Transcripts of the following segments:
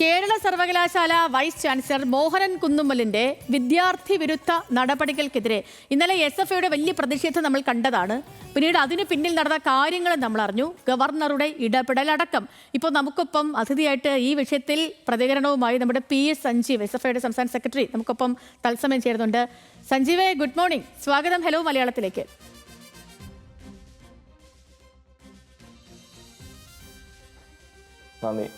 കേരള സർവകലാശാല vice chancellor Mohanan കുന്നുമ്മലിന്റെ വിദ്യാർത്ഥി വിരുദ്ധ നടപടികൾക്കെതിരെ ഇന്നലെ എസ് എഫ് ഐയുടെ വലിയ പ്രതിഷേധം നമ്മൾ കണ്ടതാണ്. പിന്നീട് അതിന് പിന്നിൽ നടന്ന കാര്യങ്ങൾ നമ്മൾ അറിഞ്ഞു. ഗവർണറുടെ ഇടപെടൽ അടക്കം ഇപ്പോൾ നമുക്കൊപ്പം അതിഥിയായിട്ട് ഈ വിഷയത്തിൽ പ്രതികരണവുമായി നമ്മുടെ P S Sanjeev S F ഐയുടെ സംസ്ഥാന സെക്രട്ടറി നമുക്കൊപ്പം തത്സമയം ചേരുന്നുണ്ട്. Sanjeev good morning. സ്വാഗതം ഹലോ മലയാളത്തിലേക്ക്. നന്ദി.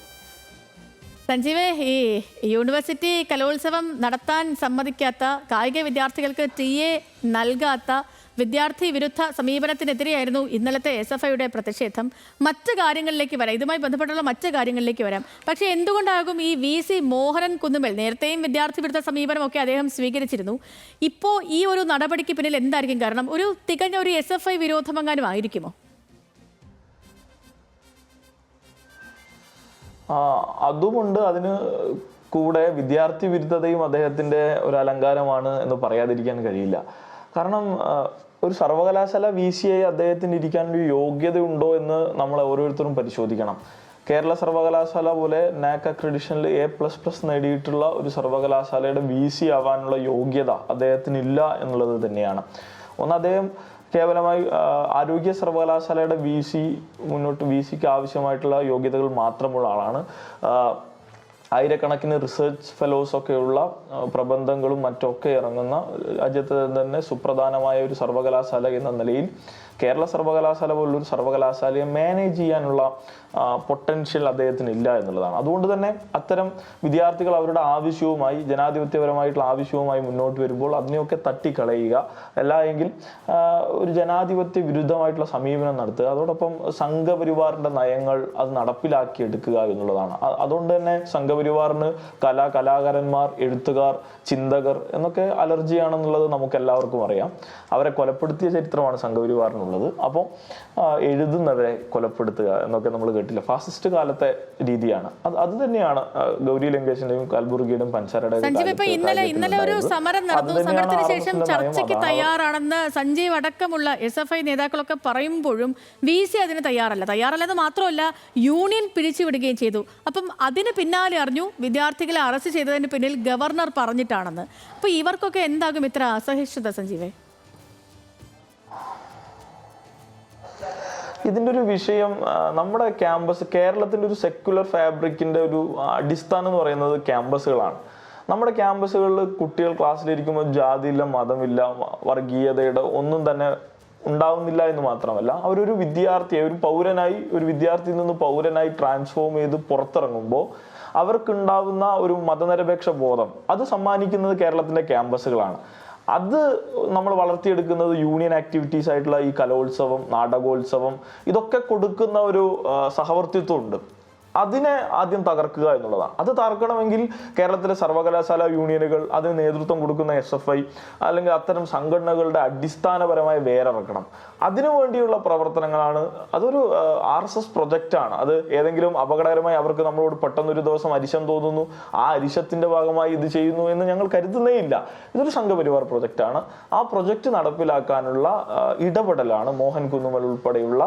സഞ്ജീവേ ഈ യൂണിവേഴ്സിറ്റി കലോത്സവം നടത്താൻ സമ്മതിക്കാത്ത കായിക വിദ്യാർത്ഥികൾക്ക് ടി എ നൽകാത്ത വിദ്യാർത്ഥി വിരുദ്ധ സമീപനത്തിനെതിരെയായിരുന്നു ഇന്നലത്തെ എസ് എഫ് ഐയുടെ പ്രതിഷേധം. മറ്റ് കാര്യങ്ങളിലേക്ക് വരാം. ഇതുമായി ബന്ധപ്പെട്ടുള്ള മറ്റ് കാര്യങ്ങളിലേക്ക് വരാം. പക്ഷേ എന്തുകൊണ്ടാകും ഈ വി സി മോഹനൻ കുന്നുമേൽ നേരത്തെയും വിദ്യാർത്ഥി വിരുദ്ധ സമീപനമൊക്കെ അദ്ദേഹം സ്വീകരിച്ചിരുന്നു. ഇപ്പോൾ ഈ ഒരു നടപടിക്ക് പിന്നിൽ എന്തായിരിക്കും? കാരണം ഒരു തികഞ്ഞ ഒരു എസ് എഫ് ഐ വിരോധമെങ്ങാനും ആയിരിക്കുമോ? അതുമുണ്ട് അതിന് കൂടെ വിദ്യാർത്ഥി വിരുദ്ധതയും അദ്ദേഹത്തിന്റെ ഒരു അലങ്കാരമാണ് എന്ന് പറയാതിരിക്കാൻ കഴിയില്ല. കാരണം ഒരു സർവകലാശാല വി സി ഐ അദ്ദേഹത്തിന് ഇരിക്കാൻ ഒരു യോഗ്യതയുണ്ടോ എന്ന് നമ്മൾ ഓരോരുത്തരും പരിശോധിക്കണം. കേരള സർവകലാശാല പോലെ നാക് അക്രഡിഷനിൽ എ പ്ലസ് പ്ലസ് നേടിയിട്ടുള്ള ഒരു സർവകലാശാലയുടെ വി സി ആവാനുള്ള യോഗ്യത അദ്ദേഹത്തിനില്ല എന്നുള്ളത് തന്നെയാണ്. ഒന്ന് അദ്ദേഹം കേവലമായി ആരോഗ്യ സർവകലാശാലയുടെ വി സി മുന്നോട്ട് വി സിക്ക് ആവശ്യമായിട്ടുള്ള യോഗ്യതകൾ മാത്രമുള്ള ആളാണ്. ആയിരക്കണക്കിന് റിസർച്ച് ഫെലോസ് ഒക്കെയുള്ള പ്രബന്ധങ്ങളും മറ്റൊക്കെ ഇറങ്ങുന്ന രാജ്യത്ത് തന്നെ സുപ്രധാനമായ ഒരു സർവകലാശാല എന്ന നിലയിൽ കേരള സർവകലാശാല പോലുള്ള ഒരു സർവകലാശാലയെ മാനേജ് ചെയ്യാനുള്ള പൊട്ടൻഷ്യൽ അദ്ദേഹത്തിന് ഇല്ല എന്നുള്ളതാണ്. അതുകൊണ്ട് തന്നെ അത്തരം വിദ്യാർത്ഥികൾ അവരുടെ ആവശ്യവുമായി ജനാധിപത്യപരമായിട്ടുള്ള ആവശ്യവുമായി മുന്നോട്ട് വരുമ്പോൾ അതിനെയൊക്കെ തട്ടിക്കളയുക അല്ല എങ്കിൽ ഒരു ജനാധിപത്യ വിരുദ്ധമായിട്ടുള്ള സമീപനം നടത്തുക അതോടൊപ്പം സംഘപരിവാറിന്റെ നയങ്ങൾ അത് നടപ്പിലാക്കി എടുക്കുക എന്നുള്ളതാണ് അതുകൊണ്ട് തന്നെ സംഘപരിവാറിന് കലാ കലാകാരന്മാർ എഴുത്തുകാർ ചിന്തകർ എന്നൊക്കെ അലർജിയാണെന്നുള്ളത് നമുക്ക് എല്ലാവർക്കും അറിയാം. അവരെ കൊലപ്പെടുത്തിയ ചരിത്രമാണ് സംഘപരിവാറിനുള്ളത് അപ്പോൾ എഴുതുന്നവരെ കൊലപ്പെടുത്തുക എന്നൊക്കെ നമ്മൾ കേട്ടില്ല. ഫാസിസ്റ്റ് കാലത്തെ രീതിയാണ്. അത് അത് തന്നെയാണ് ഗൗരി ലങ്കേഷിന്റെയും കൽബുർഗിയുടെയും പഞ്ചാരയുടെ ഇന്നലെ ഇന്നലെ ഒരു സമരം നടന്നു. സമരത്തിന് ശേഷം ചർച്ചയ്ക്ക് തയ്യാറാണെന്ന് സഞ്ജീവ് അടക്കമുള്ള എസ് എഫ് ഐ നേതാക്കളൊക്കെ പറയുമ്പോഴും വി സി അതിന് തയ്യാറല്ല. തയ്യാറല്ലെന്ന് മാത്രമല്ല യൂണിയൻ പിരിച്ചുവിടുകയും ചെയ്തു. അപ്പം അതിന് പിന്നാലെ അറിഞ്ഞു വിദ്യാർത്ഥികളെ അറസ്റ്റ് ചെയ്തതിന് പിന്നിൽ ഗവർണർ പറഞ്ഞിട്ടാണെന്ന്. അപ്പോൾ ഇവർക്കൊക്കെ എന്താകും ഇത്ര അസഹിഷ്ണുത സഞ്ജീവേ? ഇതിന്റെ ഒരു വിഷയം നമ്മുടെ ക്യാമ്പസ് കേരളത്തിന്റെ ഒരു സെക്യുലർ ഫാബ്രിക്കിന്റെ ഒരു അടിസ്ഥാനം എന്ന് പറയുന്നത് ക്യാമ്പസുകളാണ്. നമ്മുടെ ക്യാമ്പസുകളിൽ കുട്ടികൾ ക്ലാസ്സിലിരിക്കുമ്പോൾ ജാതിയില്ല മതമില്ല വർഗീയതയുടെ ഒന്നും തന്നെ ഉണ്ടാവുന്നില്ല എന്ന് മാത്രമല്ല അവരൊരു വിദ്യാർത്ഥിയെ ഒരു പൗരനായി ഒരു വിദ്യാർത്ഥിയിൽ നിന്ന് പൗരനായി ട്രാൻസ്ഫോം ചെയ്ത് പുറത്തിറങ്ങുമ്പോൾ അവർക്കുണ്ടാവുന്ന ഒരു മതനിരപേക്ഷ ബോധം. അത് സമ്മാനിക്കുന്നത് കേരളത്തിന്റെ ക്യാമ്പസുകളാണ്. അത് നമ്മൾ വളർത്തിയെടുക്കുന്നത് യൂണിയൻ ആക്ടിവിറ്റീസ് ആയിട്ടുള്ള ഈ കലോത്സവം നാടകോത്സവം ഇതൊക്കെ കൊടുക്കുന്ന ഒരു സഹവർത്തിത്വം ഉണ്ട് അതിനെ ആദ്യം തകർക്കുക എന്നുള്ളതാണ്. അത് തകർക്കണമെങ്കിൽ കേരളത്തിലെ സർവകലാശാല യൂണിയനുകൾ അതിന് നേതൃത്വം കൊടുക്കുന്ന എസ് എഫ് ഐ അല്ലെങ്കിൽ അത്തരം സംഘടനകളുടെ അടിസ്ഥാനപരമായ വേരിറക്കണം. അതിനു വേണ്ടിയുള്ള പ്രവർത്തനങ്ങളാണ്. അതൊരു ആർ എസ് എസ് പ്രൊജക്റ്റാണ് അത് ഏതെങ്കിലും അപകടകരമായി അവർക്ക് നമ്മളോട് പെട്ടെന്ന് ഒരു ദിവസം അരിശം തോന്നുന്നു. ആ അരിശത്തിന്റെ ഭാഗമായി ഇത് ചെയ്യുന്നു എന്ന് ഞങ്ങൾ കരുതുന്നേ ഇല്ല ഇതൊരു സംഘപരിവാർ പ്രൊജക്റ്റാണ് ആ പ്രൊജക്റ്റ് നടപ്പിലാക്കാനുള്ള ഇടപെടലാണ് മോഹൻ കുന്നുമൽ ഉൾപ്പെടെയുള്ള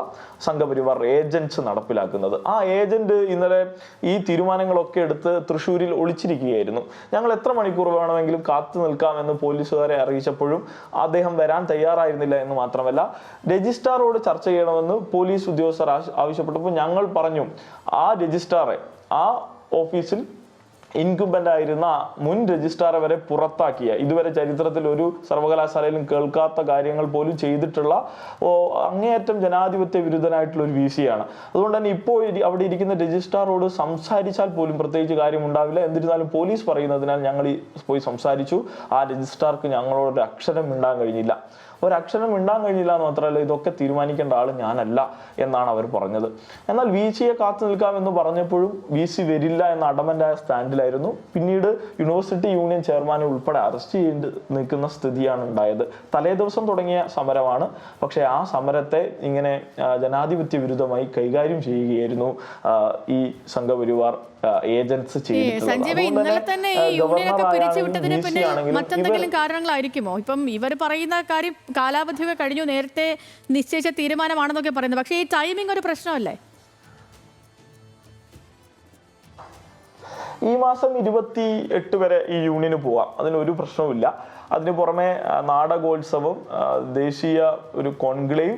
സംഘപരിവാർ ഏജൻസ് നടപ്പിലാക്കുന്നത്. ആ ഏജന്റ് ഇന്നലെ ഈ തീരുമാനങ്ങളൊക്കെ എടുത്ത് തൃശ്ശൂരിൽ ഒളിച്ചിരിക്കുകയായിരുന്നു. ഞങ്ങൾ എത്ര മണിക്കൂർ വേണമെങ്കിലും കാത്തു നിൽക്കാമെന്ന് പോലീസുകാരെ അറിയിച്ചപ്പോഴും അദ്ദേഹം വരാൻ തയ്യാറായിരുന്നില്ല എന്ന് മാത്രമല്ല രജിസ്ട്രാറോട് ചർച്ച ചെയ്യണമെന്ന് പോലീസ് ഉദ്യോഗസ്ഥർ ആവശ്യപ്പെട്ടപ്പോൾ ഞങ്ങൾ പറഞ്ഞു ആ രജിസ്ട്രാറെ ആ ഓഫീസിൽ ഇൻകുംബന്റ് ആയിരുന്ന മുൻ രജിസ്ട്രാറെ വരെ പുറത്താക്കിയ ഇതുവരെ ചരിത്രത്തിൽ ഒരു സർവകലാശാലയിലും കേൾക്കാത്ത കാര്യങ്ങൾ പോലും ചെയ്തിട്ടുള്ള അങ്ങേയറ്റം ജനാധിപത്യ വിരുദ്ധനായിട്ടുള്ള ഒരു വി സിയാണ് അതുകൊണ്ട് തന്നെ ഇപ്പോൾ അവിടെ ഇരിക്കുന്ന രജിസ്ട്രാറോട് സംസാരിച്ചാൽ പോലും പ്രത്യേകിച്ച് കാര്യം ഉണ്ടാവില്ല. എന്നിരുന്നാലും പോലീസ് പറയുന്നതിനാൽ ഞങ്ങൾ പോയി സംസാരിച്ചു. ആ രജിസ്ട്രാർക്ക് ഞങ്ങളോട് അക്ഷരം മിണ്ടാൻ കഴിഞ്ഞില്ല. ഒരക്ഷരം മിണ്ടാൻ കഴിഞ്ഞില്ല എന്ന് മാത്രമല്ല ഇതൊക്കെ തീരുമാനിക്കേണ്ട ആൾ ഞാനല്ല എന്നാണ് അവർ പറഞ്ഞത്. എന്നാൽ വി സിയെ കാത്തു നിൽക്കാമെന്ന് പറഞ്ഞപ്പോഴും വി സി വരില്ല എന്ന അടമന്റായ സ്റ്റാൻഡിലായിരുന്നു. പിന്നീട് യൂണിവേഴ്സിറ്റി യൂണിയൻ ചെയർമാനെ ഉൾപ്പെടെ അറസ്റ്റ് ചെയ്ത് നിൽക്കുന്ന സ്ഥിതിയാണ് ഉണ്ടായത്. തലേ ദിവസം തുടങ്ങിയ സമരമാണ്. പക്ഷേ ആ സമരത്തെ ഇങ്ങനെ ജനാധിപത്യ വിരുദ്ധമായി കൈകാര്യം ചെയ്യുകയായിരുന്നു ഈ സംഘപരിവാർ ഏജൻസ് സഞ്ജീവ് ഇന്നലെ തന്നെ ഈ യൂണിയനൊക്കെ പിരിച്ചുവിട്ടതിന് പിന്നെ മറ്റെന്തെങ്കിലും കാരണങ്ങളായിരിക്കുമോ? ഇപ്പം ഇവർ പറയുന്ന കാര്യം കാലാവധിയൊക്കെ കഴിഞ്ഞു നേരത്തെ നിശ്ചയിച്ച തീരുമാനമാണെന്നൊക്കെ പറയുന്നത് പക്ഷേ ഈ ടൈമിംഗ് ഒരു പ്രശ്നമല്ലേ? ഈ മാസം ഇരുപത്തി എട്ട് വരെ ഈ യൂണിയന് പോവാം. അതിനൊരു പ്രശ്നവുമില്ല. അതിന് പുറമെ നാടകോത്സവം ദേശീയ ഒരു കോൺക്ലേവ്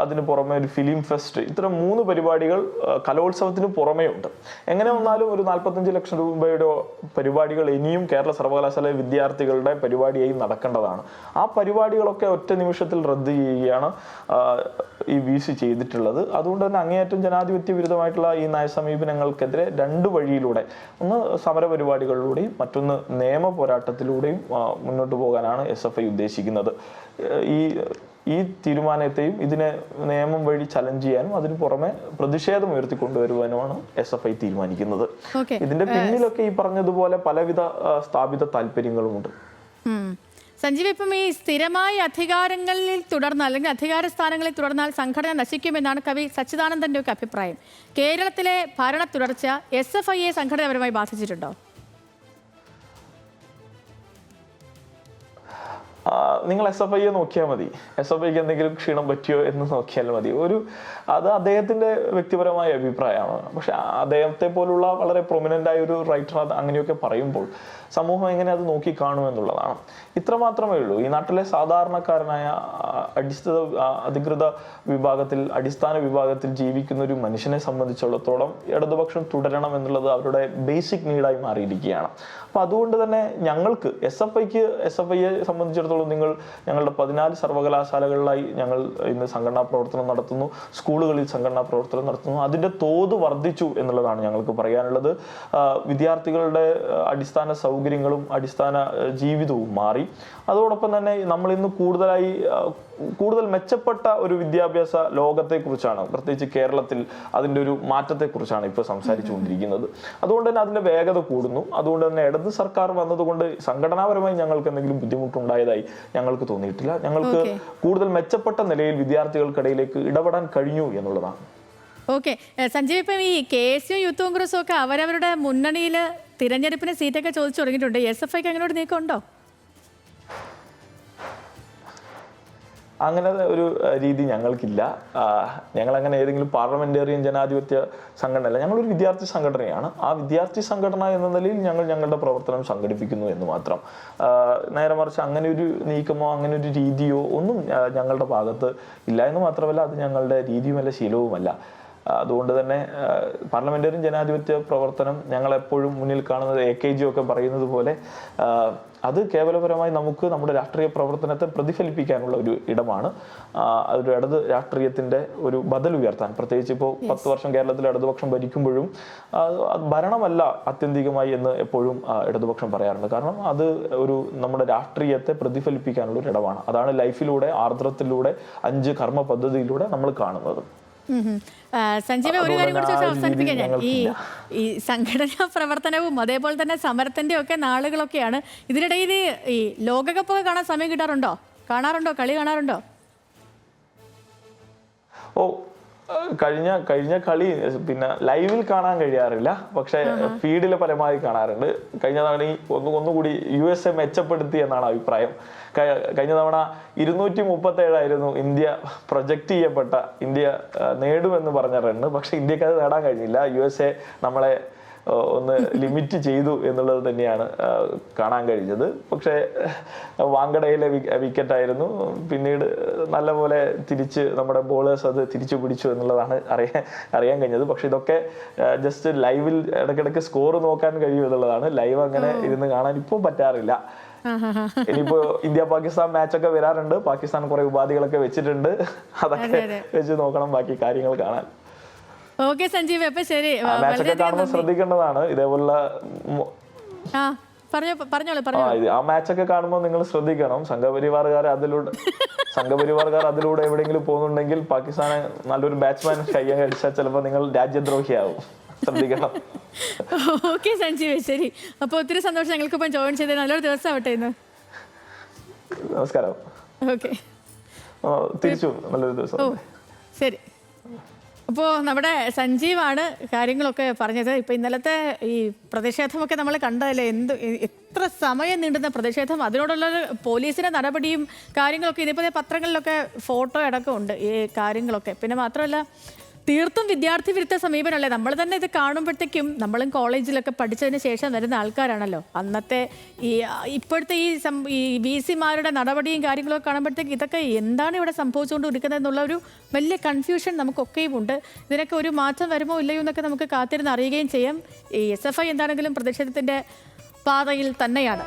അതിന് പുറമെ ഒരു ഫിലിം ഫെസ്റ്റ് ഇത്തരം മൂന്ന് പരിപാടികൾ കലോത്സവത്തിന് പുറമേ ഉണ്ട് എങ്ങനെ വന്നാലും ഒരു നാൽപ്പത്തഞ്ച് ലക്ഷം രൂപയുടെ പരിപാടികൾ ഇനിയും കേരള സർവകലാശാല വിദ്യാർത്ഥികളുടെ പരിപാടിയായി നടക്കേണ്ടതാണ്. ആ പരിപാടികളൊക്കെ ഒറ്റ നിമിഷത്തിൽ റദ്ദ് ചെയ്യുകയാണ് ഈ വി സി ചെയ്തിട്ടുള്ളത്. അതുകൊണ്ട് തന്നെ അങ്ങേയറ്റം ജനാധിപത്യ വിരുദ്ധമായിട്ടുള്ള ഈ നയസമീപനങ്ങൾക്കെതിരെ രണ്ട് വഴിയിലൂടെ ഒന്ന് സമര പരിപാടികളിലൂടെയും മറ്റൊന്ന് നിയമ പോരാട്ടത്തിലൂടെയും മുന്നോട്ട് പോകാനാണ് എസ് എഫ് ഐ ഉദ്ദേശിക്കുന്നത്. ഈ ഈ തീരുമാനത്തെയും ഇതിനെ നിയമം വഴി ചലഞ്ച് ചെയ്യാനും അതിന് പുറമെ പ്രതിഷേധം ഉയർത്തിക്കൊണ്ടുവരുവാനുമാണ് എസ് എഫ് ഐ തീരുമാനിക്കുന്നത്. ഇതിന്റെ പിന്നിലൊക്കെ ഈ പറഞ്ഞതുപോലെ പലവിധ സ്ഥാപിത താല്പര്യങ്ങളുമുണ്ട്. സഞ്ജീവ് ഇപ്പം ഈ സ്ഥിരമായി അധികാരങ്ങളിൽ തുടർന്നാൽ അല്ലെങ്കിൽ അധികാര സ്ഥാനങ്ങളിൽ തുടർന്നാൽ സംഘടന നശിക്കുമെന്നാണ് കവി സച്ചിദാനന്ദന്റെ ഒക്കെ അഭിപ്രായം. കേരളത്തിലെ ഭരണ തുടർച്ച എസ് എഫ് ഐയെ സംഘടനാപരമായി ബാധിച്ചിട്ടുണ്ടോ? നിങ്ങൾ എസ് എഫ് ഐയെ നോക്കിയാൽ മതി. എസ് എഫ് ഐക്ക് എന്തെങ്കിലും ക്ഷീണം പറ്റിയോ എന്ന് നോക്കിയാൽ മതി. ഒരു അത് അദ്ദേഹത്തിന്റെ വ്യക്തിപരമായ അഭിപ്രായമാണ്. പക്ഷെ അദ്ദേഹത്തെ പോലുള്ള വളരെ പ്രൊമിനന്റ് ആയ ഒരു റൈറ്റർ അത് അങ്ങനെയൊക്കെ പറയുമ്പോൾ സമൂഹം എങ്ങനെ അത് നോക്കി കാണും എന്നുള്ളതാണ്. ഇത്ര മാത്രമേ ഉള്ളൂ. ഈ നാട്ടിലെ സാധാരണക്കാരനായ അടിസ്ഥിത അധികൃത വിഭാഗത്തിൽ അടിസ്ഥാന വിഭാഗത്തിൽ ജീവിക്കുന്ന ഒരു മനുഷ്യനെ സംബന്ധിച്ചിടത്തോളം ഇടതുപക്ഷം തുടരണം എന്നുള്ളത് അവരുടെ ബേസിക് നീഡായി മാറിയിരിക്കുകയാണ്. അപ്പൊ അതുകൊണ്ട് തന്നെ ഞങ്ങൾക്ക് എസ് എഫ് ഐക്ക് എസ് എഫ് ഐയെ സംബന്ധിച്ചിടത്തോളം നിങ്ങൾ ഞങ്ങളുടെ പതിനാല് സർവകലാശാലകളിലായി ഞങ്ങൾ ഇന്ന് സംഘടനാ പ്രവർത്തനം നടത്തുന്നു സ്കൂളുകളിൽ സംഘടനാ പ്രവർത്തനം നടത്തുന്നു. അതിന്റെ തോത് വർദ്ധിച്ചു എന്നുള്ളതാണ് ഞങ്ങൾക്ക് പറയാനുള്ളത്. വിദ്യാർത്ഥികളുടെ അടിസ്ഥാന സൗകര്യങ്ങളും അടിസ്ഥാന ജീവിതവും മാറി. അതോടൊപ്പം തന്നെ നമ്മൾ ഇന്ന് കൂടുതലായി കൂടുതൽ മെച്ചപ്പെട്ട ഒരു വിദ്യാഭ്യാസ ലോകത്തെക്കുറിച്ചാണ് പ്രത്യേകിച്ച് കേരളത്തിൽ അതിന്റെ ഒരു മാറ്റത്തെക്കുറിച്ചാണ് ഇപ്പോൾ സംസാരിച്ചുകൊണ്ടിരിക്കുന്നത്. അതുകൊണ്ട് തന്നെ അതിന്റെ വേഗത കൂടുന്നു. അതുകൊണ്ട് തന്നെ ഇടത് സർക്കാർ വന്നതുകൊണ്ട് സംഘടനാപരമായി ഞങ്ങൾക്ക് എന്തെങ്കിലും ബുദ്ധിമുട്ടുണ്ടായതായി ഞങ്ങൾക്ക് തോന്നിയിട്ടില്ല. ഞങ്ങൾക്ക് കൂടുതൽ മെച്ചപ്പെട്ട നിലയിൽ വിദ്യാർത്ഥികൾക്കിടയിലേക്ക് ഇടപെടാൻ കഴിഞ്ഞു എന്നുള്ളതാണ്. ഓക്കെ. സഞ്ജീവ് ഇപ്പം ഈ കെ എസ് യു യൂത്ത് കോൺഗ്രസും ഒക്കെ അവരവരുടെ മുന്നണിയിൽ തിരഞ്ഞെടുപ്പിന് സീറ്റൊക്കെ ചോദിച്ചു തുടങ്ങിയിട്ടുണ്ട്. എസ് എഫ് ഐക്ക് അങ്ങനോട് നീക്കമുണ്ടോ? അങ്ങനെ ഒരു രീതി ഞങ്ങൾക്കില്ല. ഞങ്ങളങ്ങനെ ഏതെങ്കിലും പാർലമെന്റേറിയൻ ജനാധിപത്യ സംഘടനയല്ല ഞങ്ങളൊരു വിദ്യാർത്ഥി സംഘടനയാണ്. ആ വിദ്യാർത്ഥി സംഘടന എന്ന നിലയിൽ ഞങ്ങൾ ഞങ്ങളുടെ പ്രവർത്തനം സംഘടിപ്പിക്കുന്നു എന്ന് മാത്രം. നേരെ മറിച്ച് അങ്ങനെ ഒരു നീക്കമോ അങ്ങനെ ഒരു രീതിയോ ഒന്നും ഞങ്ങളുടെ ഭാഗത്ത് ഇല്ല എന്ന് മാത്രമല്ല അത് ഞങ്ങളുടെ രീതിയുമല്ല ശീലവുമല്ല. അതുകൊണ്ട് തന്നെ പാർലമെന്റേറിയൻ ജനാധിപത്യ പ്രവർത്തനം ഞങ്ങൾ എപ്പോഴും മുന്നിൽ കാണുന്നത് എ കെ ജി ഒക്കെ പറയുന്നത് പോലെ അത് കേവലപരമായി നമുക്ക് നമ്മുടെ രാഷ്ട്രീയ പ്രവർത്തനത്തെ പ്രതിഫലിപ്പിക്കാനുള്ള ഒരു ഇടമാണ്. ഒരു അതൊരു ഇടത് രാഷ്ട്രീയത്തിന്റെ ഒരു ബദൽ ഉയർത്താൻ. പ്രത്യേകിച്ച് ഇപ്പോൾ പത്ത് വർഷം കേരളത്തിൽ ഇടതുപക്ഷം ഭരിക്കുമ്പോഴും അത് ഭരണമല്ല ആത്യന്തികമായി എന്ന് എപ്പോഴും ഇടതുപക്ഷം പറയാറുണ്ട്. കാരണം അത് ഒരു നമ്മുടെ രാഷ്ട്രീയത്തെ പ്രതിഫലിപ്പിക്കാനുള്ള ഒരു ഇടമാണ്. അതാണ് ലൈഫിലൂടെ ആർദ്രത്തിലൂടെ അഞ്ച് കർമ്മ പദ്ധതിയിലൂടെ നമ്മൾ കാണുന്നത്. സഞ്ജീവ ഒരു കാര്യം കൂടി ചോദിച്ചാൽ അവസാനിപ്പിക്കാൻ ഞാൻ. ഈ ഈ സംഘടനാ പ്രവർത്തനവും അതേപോലെ തന്നെ സമരത്തിന്റെ ഒക്കെ നാളുകളൊക്കെയാണ് ഇതിനിടയിൽ ഈ ലോകകപ്പൊക്കെ കാണാൻ സമയം കിട്ടാറുണ്ടോ? കാണാറുണ്ടോ? കളി കാണാറുണ്ടോ? ഓ കഴിഞ്ഞ കഴിഞ്ഞ കളി പിന്നെ ലൈവിൽ കാണാൻ കഴിയാറില്ല. പക്ഷെ ഫീഡിൽ പരമാവധി കാണാറുണ്ട്. കഴിഞ്ഞ തവണ ഈ ഒന്ന് ഒന്നുകൂടി യു എസ് എ മെച്ചപ്പെടുത്തി എന്നാണ് അഭിപ്രായം. കഴിഞ്ഞ തവണ ഇരുന്നൂറ്റി മുപ്പത്തി ഏഴായിരുന്നു ഇന്ത്യ പ്രൊജക്റ്റ് ചെയ്യപ്പെട്ട ഇന്ത്യ നേടുമെന്ന് പറഞ്ഞ റണ്ണ് പക്ഷെ ഇന്ത്യയ്ക്ക് അത് നേടാൻ കഴിഞ്ഞില്ല. യു എസ് എ നമ്മളെ ഒന്ന് ലിമിറ്റ് ചെയ്തു എന്നുള്ളത് തന്നെയാണ് കാണാൻ കഴിഞ്ഞത്. പക്ഷേ വാങ്കടയിലെ വിക്കറ്റായിരുന്നു വിക്കറ്റ് ആയിരുന്നു. പിന്നീട് നല്ലപോലെ തിരിച്ച് നമ്മുടെ ബോളേഴ്സ് അത് തിരിച്ചു പിടിച്ചു എന്നുള്ളതാണ് അറിയാൻ അറിയാൻ കഴിഞ്ഞത്. പക്ഷെ ഇതൊക്കെ ജസ്റ്റ് ലൈവിൽ ഇടയ്ക്കിടയ്ക്ക് സ്കോർ നോക്കാൻ കഴിയും എന്നുള്ളതാണ്. ലൈവ് അങ്ങനെ ഇരുന്ന് കാണാൻ ഇപ്പോൾ പറ്റാറില്ല. ഇനിയിപ്പോ ഇന്ത്യ പാകിസ്ഥാൻ മാച്ച് ഒക്കെ വരാറുണ്ട്. പാകിസ്ഥാൻ കുറെ ഉപാധികളൊക്കെ വെച്ചിട്ടുണ്ട്. അതൊക്കെ അതെ, അതെ. വെച്ച് നോക്കണം ബാക്കി കാര്യങ്ങൾ കാണാൻ. ഓക്കെ സഞ്ജീവ് അപ്പൊ ശരി. കാണുമ്പോൾ. ശ്രദ്ധിക്കേണ്ടതാണ്. ഇതേപോലുള്ള ആ മാച്ചൊക്കെ കാണുമ്പോൾ നിങ്ങൾ ശ്രദ്ധിക്കണം. സംഘപരിവാറുകാർ അതിലൂടെ സംഘപരിവാറുകാർ അതിലൂടെ എവിടെയെങ്കിലും പോകുന്നുണ്ടെങ്കിൽ പാകിസ്ഥാനെ നല്ലൊരു ബാറ്റ്സ്മാൻ കയ്യാൻ അടിച്ചാൽ ചിലപ്പോൾ നിങ്ങൾ രാജ്യദ്രോഹിയാവും. ശ്രദ്ധിക്കണം. ഓക്കെ സഞ്ജീവ് ശരി. അപ്പൊ ഒത്തിരി സന്തോഷം ഞങ്ങൾക്കിപ്പം ജോയിൻ ചെയ്ത് നല്ലൊരു ദിവസം ആവട്ടെ ഇന്ന്. നമസ്കാരം. ഓക്കെ. തിരിച്ചു. നല്ലൊരു ദിവസം. ശരി. അപ്പോൾ നമ്മുടെ സഞ്ജീവാണ് കാര്യങ്ങളൊക്കെ പറഞ്ഞത്. ഇപ്പോൾ ഇന്നലത്തെ ഈ പ്രതിഷേധമൊക്കെ നമ്മൾ കണ്ടതല്ലേ? എന്ത് എത്ര സമയം നീണ്ടുന്ന പ്രതിഷേധം. അതിനോടുള്ള പോലീസിന്റെ നടപടിയും കാര്യങ്ങളൊക്കെ ഇതിപ്പോൾ ദേ പത്രങ്ങളിലൊക്കെ ഫോട്ടോ അടക്കം ഉണ്ട് ഈ കാര്യങ്ങളൊക്കെ. പിന്നെ മാത്രമല്ല തീർത്തും വിദ്യാർത്ഥി വിരുദ്ധ സമീപനമല്ലേ? നമ്മൾ തന്നെ ഇത് കാണുമ്പോഴത്തേക്കും നമ്മളും കോളേജിലൊക്കെ പഠിച്ചതിന് ശേഷം വരുന്ന ആൾക്കാരാണല്ലോ. അന്നത്തെ ഈ ഇപ്പോഴത്തെ ഈ ഈ വി സിമാരുടെ നടപടിയും കാര്യങ്ങളൊക്കെ കാണുമ്പോഴത്തേക്ക് ഇതൊക്കെ എന്താണ് ഇവിടെ സംഭവിച്ചുകൊണ്ടിരിക്കുന്നത് എന്നുള്ള ഒരു വലിയ കൺഫ്യൂഷൻ നമുക്കൊക്കെയും ഉണ്ട്. ഇതിനൊക്കെ ഒരു മാറ്റം വരുമോ ഇല്ലയോ എന്നൊക്കെ നമുക്ക് കാത്തിരുന്ന് അറിയുകയും ചെയ്യാം. ഈ എസ് എഫ് ഐ എന്താണെങ്കിലും പ്രതിഷേധത്തിന്റെ പാതയിൽ തന്നെയാണ്.